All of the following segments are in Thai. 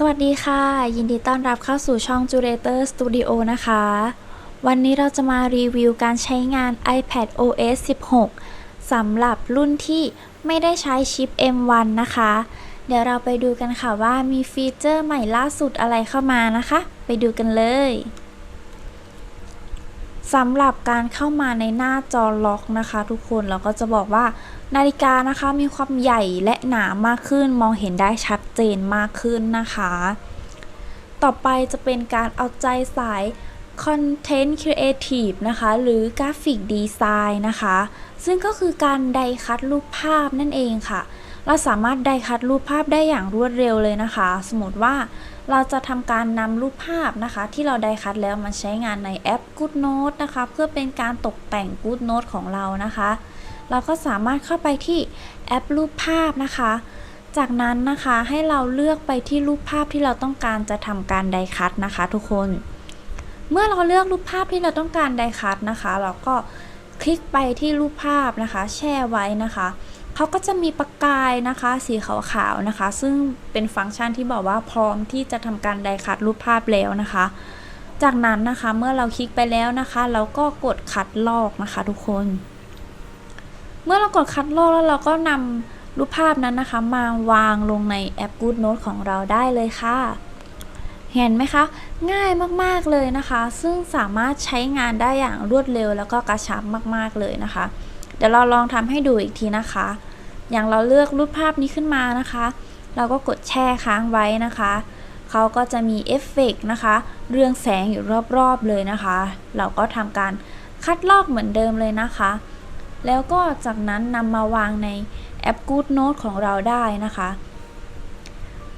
สวัสดีค่ะ ยินดีต้อนรับเข้าสู่ช่อง j u r a t o r Studio นะคะ วันนี้เราจะมารีวิวการใช้งาน iPad OS 16 สำหรับรุ่นที่ไม่ได้ใช้ชิป M1 นะคะ เดี๋ยวเราไปดูกันค่ะว่ามีฟีเจอร์ใหม่ล่าสุดอะไรเข้ามานะคะ ไปดูกันเลยสำหรับการเข้ามาในหน้าจอล็อกนะคะ ทุกคนเราก็จะบอกว่า นาฬิกานะคะมีความใหญ่และหนามากขึ้นมองเห็นได้ชัดเจนมากขึ้นนะคะ ต่อไปจะเป็นการเอาใจสาย Content Creative นะคะ หรือ Graphic Design นะคะ ซึ่งก็คือการไดคัดรูปภาพนั่นเองค่ะ เราสามารถไดคัดรูปภาพได้อย่างรวดเร็วเลยนะคะ สมมติว่าเราจะทำการนำรูปภาพนะคะ ที่เราไดคัดแล้วมาใช้งานในแอป GoodNote นะคะ เพื่อเป็นการตกแต่ง GoodNote ของเรานะคะ เราก็สามารถเข้าไปที่แอปรูปภาพนะคะ จากนั้นนะคะให้เราเลือกไปที่รูปภาพที่เราต้องการจะทำการไดคัดนะคะ ทุกคน เมื่อเราเลือกรูปภาพที่เราต้องการไดคัดนะคะ เราก็คลิกไปที่รูปภาพนะคะ แช่ไว้นะคะเขาก็จะมีประกายนะคะ สีขาวๆนะคะ ซึ่งเป็นฟังก์ชันที่บอกว่าพร้อมที่จะทำการไดคัดรูปภาพแล้วนะคะ จากนั้นนะคะเมื่อเราคลิกไปแล้วนะคะ เราก็กดคัดลอกนะคะ ทุกคน เมื่อเรากดคัดลอกแล้วเราก็นำรูปภาพนั้นนะคะ มาวางลงในแอป GoodNote ของเราได้เลยค่ะ เห็นไหมคะ ง่ายมากๆเลยนะคะ ซึ่งสามารถใช้งานได้อย่างรวดเร็วแล้วก็กระชับมากๆเลยนะคะ เดี๋ยวเราลองทำให้ดูอีกทีนะคะ อย่างเราเลือกรูปภาพนี้ขึ้นมานะคะ เราก็กดแช่ค้างไว้นะคะเขาก็จะมีเอฟเฟกนะคะ เรืองแสงอยู่รอบๆเลยนะคะ เราก็ทำการคัดลอกเหมือนเดิมเลยนะคะ แล้วก็จากนั้นนำมาวางในแอป GoodNote ของเราได้นะคะ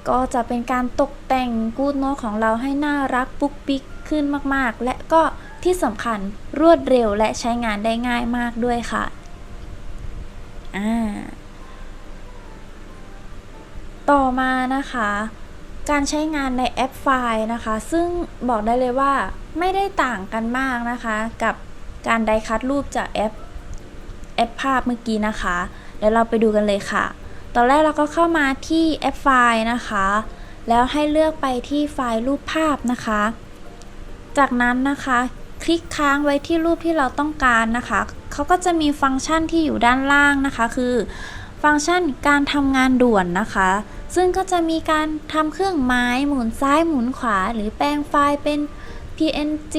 ก็จะเป็นการตกแต่ง GoodNote ของเราให้น่ารักปุ๊กปิ๊กขึ้นมากๆ และก็ที่สำคัญรวดเร็วและใช้งานได้ง่ายมากด้วยค่ะอ่าต่อมานะคะ การใช้งานในแอปไฟล์นะคะ ซึ่งบอกได้เลยว่าไม่ได้ต่างกันมากนะคะ กับการไดคัดรูปจากแอป แอปภาพเมื่อกี้นะคะ เดี๋ยวเราไปดูกันเลยค่ะ ตอนแรกเราก็เข้ามาที่แอปไฟล์นะคะ แล้วให้เลือกไปที่ไฟล์รูปภาพนะคะ จากนั้นนะคะ คลิกค้างไว้ที่รูปที่เราต้องการนะคะ เขาก็จะมีฟังก์ชันที่อยู่ด้านล่างนะคะ คือ ฟังก์ชันการทำงานด่วนนะคะ ซึ่งก็จะมีการทำเครื่องหมายหมุนซ้ายหมุนขวา หรือแปลงไฟล์เป็น PNG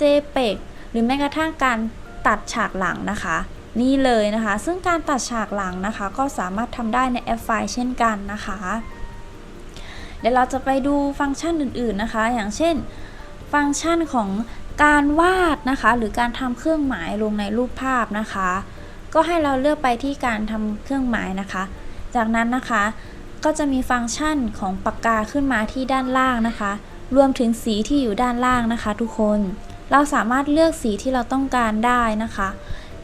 JPEG หรือแม้กระทั่งการตัดฉากหลังนะคะ นี่เลยนะคะ ซึ่งการตัดฉากหลังนะคะ ก็สามารถทำได้ในแอปไฟล์เช่นกันนะคะ เดี๋ยวเราจะไปดูฟังก์ชันอื่นๆนะคะ อย่างเช่น ฟังก์ชันของการวาดนะคะ หรือการทำเครื่องหมายลงในรูปภาพนะคะ ก็ให้เราเลือกไปที่การทำเครื่องหมายนะคะ จากนั้นนะคะก็จะมีฟังก์ชันของปากกาขึ้นมาที่ด้านล่างนะคะ รวมถึงสีที่อยู่ด้านล่างนะคะ ทุกคน เราสามารถเลือกสีที่เราต้องการได้นะคะ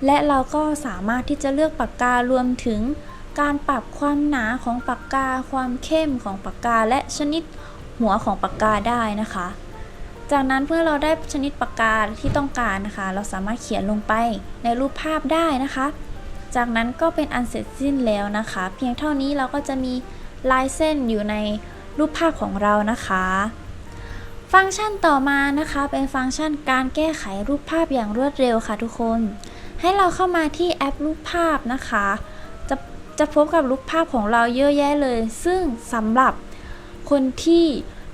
และเราก็สามารถที่จะเลือกปากการวมถึงการปรับความหนาของปากกา ความเข้มของปากกา และชนิดหัวของปากกาได้นะคะ จากนั้นเมื่อเราได้ชนิดปากกาที่ต้องการนะคะ เราสามารถเขียนลงไปในรูปภาพได้นะคะ จากนั้นก็เป็นอันเสร็จสิ้นแล้วนะคะ เพียงเท่านี้เราก็จะมีลายเส้นอยู่ในรูปภาพของเรานะคะ ฟังก์ชันต่อมานะคะ เป็นฟังก์ชันการแก้ไขรูปภาพอย่างรวดเร็วค่ะทุกคน ให้เราเข้ามาที่แอปรูปภาพนะคะ จะจะพบกับรูปภาพของเราเยอะแยะเลย ซึ่งสำหรับคนที่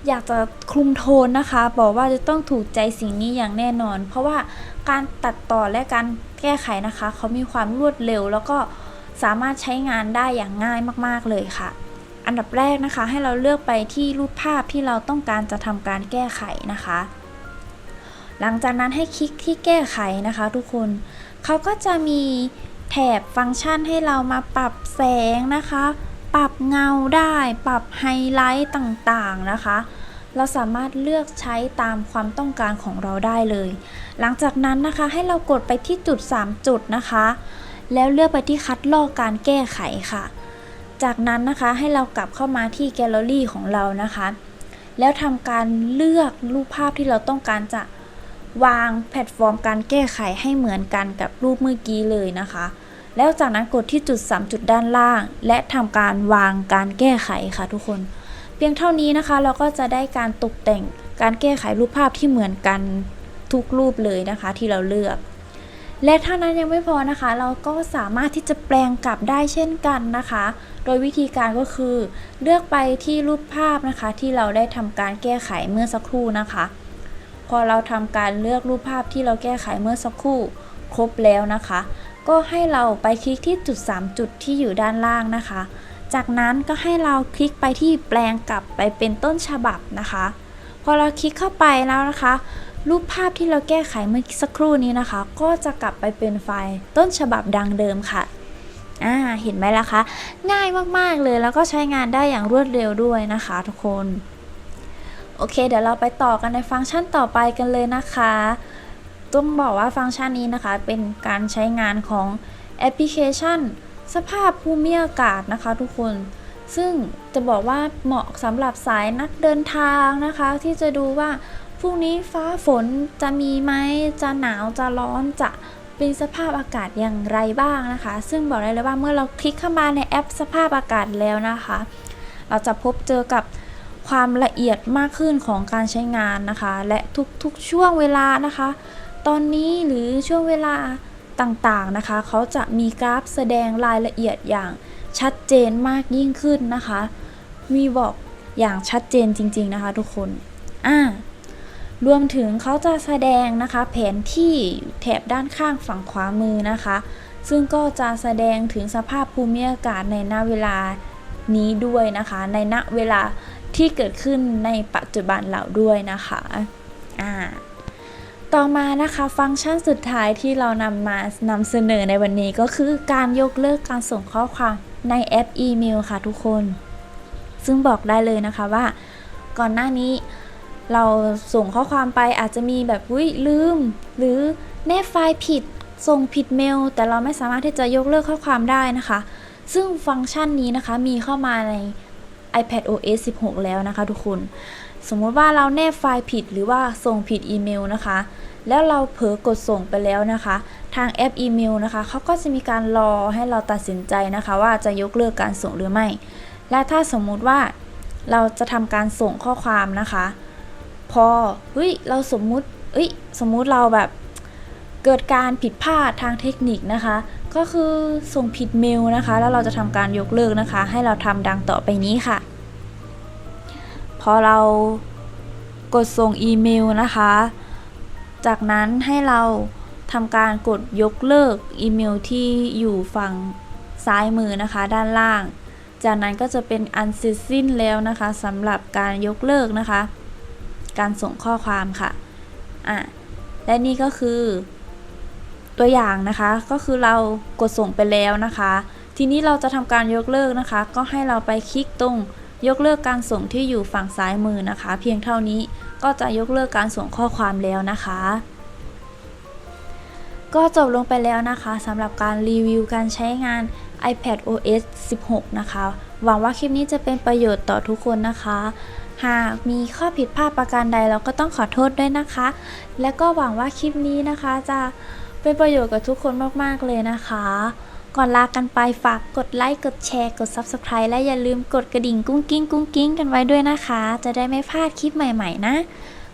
อยากจะคลุมโทนนะคะ บอกว่าจะต้องถูกใจสิ่งนี้อย่างแน่นอน เพราะว่าการตัดต่อและการแก้ไขนะคะ เขามีความรวดเร็ว แล้วก็สามารถใช้งานได้อย่างง่ายมากๆเลยค่ะ อันดับแรกนะคะ ให้เราเลือกไปที่รูปภาพที่เราต้องการจะทำการแก้ไขนะคะ หลังจากนั้นให้คลิกที่แก้ไขนะคะ ทุกคนเขาก็จะมีแถบฟังก์ชันให้เรามาปรับแสงนะคะ ปรับเงาได้ ปรับไฮไลท์ต่างๆนะคะ เราสามารถเลือกใช้ตามความต้องการของเราได้เลย หลังจากนั้นนะคะให้เรากดไปที่จุด 3 จุดนะคะ แล้วเลือกไปที่คัดลอกการแก้ไขค่ะ จากนั้นนะคะให้เรากลับเข้ามาที่แกลเลอรี่ของเรานะคะ แล้วทำการเลือกรูปภาพที่เราต้องการจะ วางแพลตฟอร์มการแก้ไขให้เหมือนกันกับรูปเมื่อกี้เลยนะคะ แล้วจากนั้นกดที่จุด 3 จุดด้านล่าง และทำการวางการแก้ไขค่ะทุกคน เพียงเท่านี้นะคะ เราก็จะได้การตกแต่งการแก้ไขรูปภาพที่เหมือนกันทุกรูปเลยนะคะที่เราเลือก และเท่านั้นยังไม่พอนะคะ เราก็สามารถที่จะแปลงกลับได้เช่นกันนะคะ โดยวิธีการก็คือ เลือกไปที่รูปภาพนะคะ ที่เราได้ทำการแก้ไขเมื่อสักครู่นะคะ พอเราทำการเลือกรูปภาพที่เราแก้ไขเมื่อสักครู่ครบแล้วนะคะ ก็ให้เราไปคลิกที่จุด 3 จุดที่อยู่ด้านล่างนะคะ จากนั้นก็ให้เราคลิกไปที่แปลงกลับไปเป็นต้นฉบับนะคะ พอเราคลิกเข้าไปแล้วนะคะ รูปภาพที่เราแก้ไขเมื่อสักครู่นี้นะคะ ก็จะกลับไปเป็นไฟล์ต้นฉบับดังเดิมค่ะอ่าเห็นไหมล่ะคะ ง่ายมากๆเลยแล้วก็ใช้งานได้อย่างรวดเร็วด้วยนะคะ ทุกคน โอเค เดี๋ยวเราไปต่อกันในฟังก์ชันต่อไปกันเลยนะคะ ต้องบอกว่าฟังก์ชันนี้นะคะ เป็นการใช้งานของแอปพลิเคชัน สภาพภูมิอากาศนะคะ ทุกคน ซึ่งจะบอกว่าเหมาะสำหรับสายนักเดินทางนะคะ ที่จะดูว่าพรุ่งนี้ฟ้าฝนจะมีไหมจะหนาวจะร้อนจะเป็นสภาพอากาศอย่างไรบ้างนะคะ ซึ่งบอกได้เลยว่าเมื่อเราคลิกเข้ามาในแอปสภาพอากาศแล้วนะคะ เราจะพบเจอกับ ความละเอียดมากขึ้นของการใช้งานนะคะ และทุกๆช่วงเวลานะคะ ตอนนี้หรือช่วงเวลาต่างๆนะคะ เขาจะมีกราฟแสดงรายละเอียดอย่างชัดเจนมากยิ่งขึ้นนะคะ มีบอกอย่างชัดเจนจริง ๆ นะคะทุกคนอ่ารวมถึงเขาจะแสดงนะคะแผนที่แถบด้านข้างฝั่งขวามือนะคะ ซึ่งก็จะแสดงถึงสภาพภูมิอากาศในณเวลานี้ด้วยนะคะ ในณเวลา ที่เกิดขึ้นในปัจจุบันเราด้วยนะคะอ่าต่อมานะคะฟังก์ชันสุดท้ายที่เรานำมานำเสนอในวันนี้ก็คือการยกเลิกการส่งข้อความในแอปอีเมลค่ะทุกคน ซึ่งบอกได้เลยนะคะว่า ก่อนหน้านี้เราส่งข้อความไปอาจจะมีแบบอุ้ยลืม หรือแนบไฟล์ผิดส่งผิดเมล แต่เราไม่สามารถที่จะยกเลิกข้อความได้นะคะ ซึ่งฟังก์ชันนี้นะคะมีเข้ามาใน iPad OS 16 แล้วนะคะทุกคน สมมติว่าเราแนบไฟล์ผิดหรือว่าส่งผิดอีเมลนะคะ แล้วเราเผลอกดส่งไปแล้วนะคะ ทางแอปอีเมลนะคะเขาก็จะมีการรอให้เราตัดสินใจนะคะ ว่าจะยกเลิกการส่งหรือไม่ และถ้าสมมุติว่าเราจะทำการส่งข้อความนะคะ พอเฮ้ยเราสมมุติเอ้ยสมมุติเราแบบเกิดการผิดพลาดทางเทคนิคนะคะ ก็คือส่งผิดเมลนะคะ แล้วเราจะทำการยกเลิกนะคะ ให้เราทำดังต่อไปนี้ค่ะ อเรากดส่งอีเมลนะคะ จากนั้นให้เราทำการกดยกเลิกอีเมลที่อยู่ฝั่งซ้ายมือนะคะ ด้านล่าง จากนั้นก็จะเป็นอันเสร็จสิ้นแล้วนะคะสำหรับการยกเลิกนะคะ การส่งข้อความค่ะอะและนี่ก็คือตัวอย่างนะคะก็คือเรากดส่งไปแล้วนะคะ ทีนี้เราจะทำการยกเลิกนะคะ ก็ให้เราไปคลิกตรง ยกเลิกการส่งที่อยู่ฝั่งซ้ายมือนะคะ เพียงเท่านี้ก็จะยกเลิกการส่งข้อความแล้วนะคะ ก็จบลงไปแล้วนะคะสำหรับการรีวิวการใช้งาน iPad OS 16 นะคะ หวังว่าคลิปนี้จะเป็นประโยชน์ต่อทุกคนนะคะ หากมีข้อผิดพลาดประการใดเราก็ต้องขอโทษด้วยนะคะ และก็หวังว่าคลิปนี้นะคะจะเป็นประโยชน์กับทุกคนมาก ๆ เลยนะคะ ก่อนลากันไปฝากกดไลค์ กดแชร์ กด Subscribe และอย่าลืมกดกระดิ่งกุ้งกิ้งกุ้งกิ้งกันไว้ด้วยนะคะ จะได้ไม่พลาดคลิปใหม่ๆนะ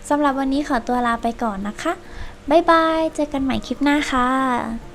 สำหรับวันนี้ขอตัวลาไปก่อนนะคะ บ๊ายบาย เจอกันใหม่คลิปหน้าค่ะ